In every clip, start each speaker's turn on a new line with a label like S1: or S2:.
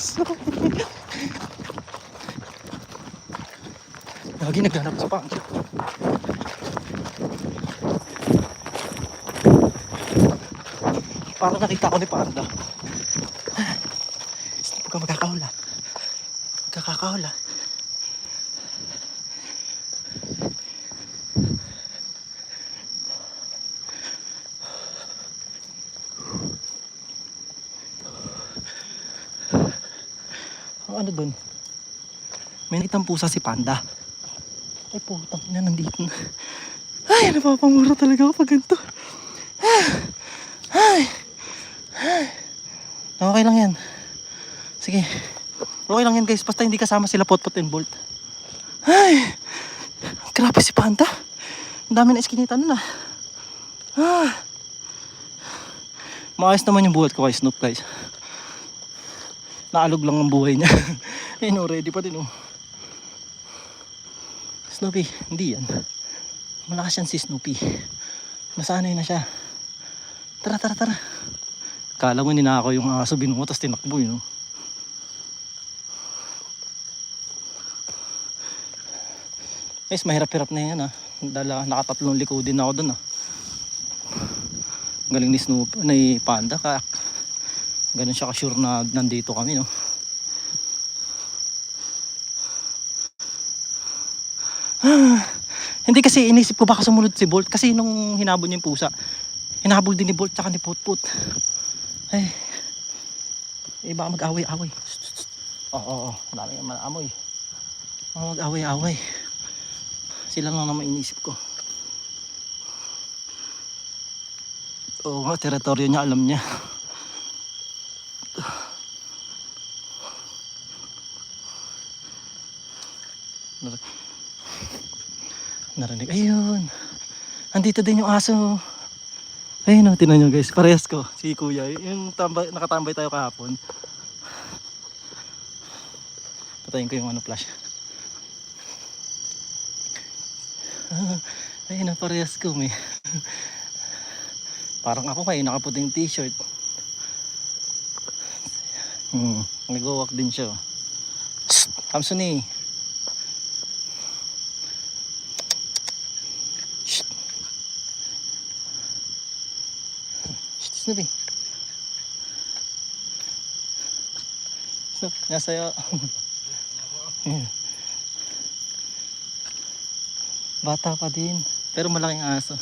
S1: Lagi naghanap sa pang. Para nakita ko ni Panda. Hindi ka magkakahula. Magkakahula. Ano dun? May nakitang pusa si Panda. Ay putang ina nandito na. Ay, napapamura talaga ako pag ganito. Ay. Ay. Okay lang yan. Sige. Okay lang yan guys. Basta hindi kasama sila Potpot and Bolt. Ay. Grabe si Panda. Ang dami na iskinita nun ah. Ah. Maayos naman yung buhat ko kay Snoop guys. Naalog lang ang buhay niya. Ayun oh, ready pa din oh. Snoopy, hindi yan. Malakas yan si Snoopy. Masanay na siya. Tara, tara, tara. Kala mo ninakaw yung aso binuo, tapos tinakbo yun. oh. Guys, mahirap-hirap na yan ah. Dala, nakatatlong liko din ako dun ah. Galing ni Snoop, ni Panda. Kaya, ganun siya ka-sure na nandito kami no. Hindi kasi inisip ko baka sumunod si Bolt kasi nung hinabol niya yung pusa, hinabol din ni Bolt tsaka ni Putput. Ay, eh baka mag-away-away. Oo, oo, oo. Marami yung maamoy. Baka mag-away-away. Sila lang naman inisip ko. Oo nga, teritoryo niya, alam niya. Nar- Narinig, ayun. Andito din yung aso. Ayun o, tinan nyo guys, parehas ko. Si kuya, yung tambay, nakatambay tayo kahapon. Patayin ko yung ano flash. Ah, ayun o, parehas ko may. Parang ako kayo, nakaputing t-shirt. Hmm, nag-walk din siya. Shh, Snoopy. Snoop, nasa'yo. Bata pa din. Pero malaking aso.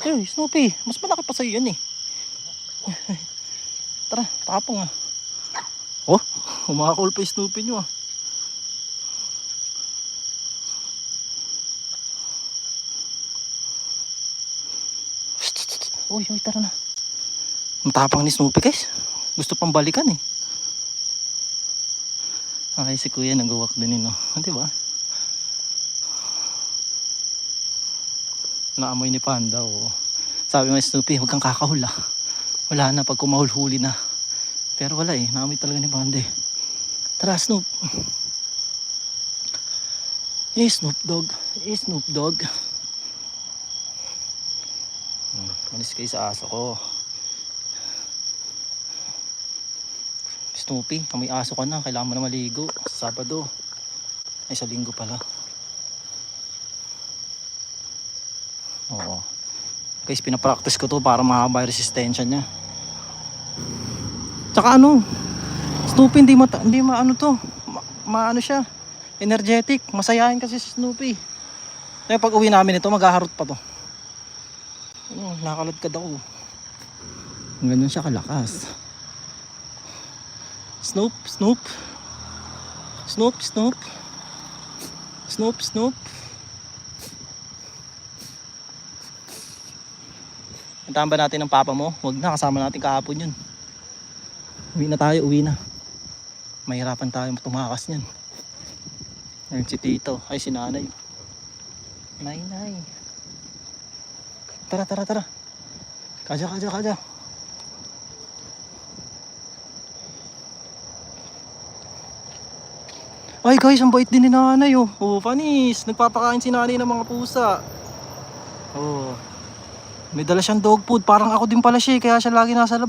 S1: Hey, Snoopy, mas malaki pa sa'yo yan eh. Tara, tapong ah. Oh, umakakul pa yung Snoopy nyo ah. Uy, uy, tara na. Matapang ni Snoopy guys. Gusto pang balikan eh. Ay, si kuya nag-walk din yun, no? Ah, Di ba? Naamoy ni Panda, oo. Sabi mo, Snoopy, huwag kang kakahula. Wala na pag kumahul-huli na. Pero wala eh, naamoy talaga ni Panda eh. Tara, Snoop. Eh, Snoop Dog. Eh, Snoop Dog. Hmm, Alis kayo sa aso ko. Snoopy, may aso ka na. Kailangan mo na maligo. Sa Sabado. Ay, sa linggo pala. Oo. Guys, pinapractice ko to para mahaba yung resistensya niya. Tsaka ano, Snoopy hindi, mata, hindi maano to. Ma, maano siya. Energetic. Masayahin kasi si Snoopy. Kaya pag uwi namin ito, maghaharot pa to. Oh, nakaladkad ako. Ganyan siya kalakas. Snoop, Snoop. Snoop, Snoop. Snoop, Snoop. Puntahan ba natin ng papa mo? Huwag na, kasama natin kahapon yun. Uwi na tayo, uwi na. Mahirapan tayo tumakas niyan. Ayun si tito, ay si nanay. Nay, nay. Tara, tara, tara. Kaja, kaja, kaja. Ay guys, ang bait din ni nanay oh. Oh, panis. Nagpapakain si nanay ng mga pusa. Oh. May dala siyang dog food. Parang ako din pala siya eh, kaya siya lagi nasa labas.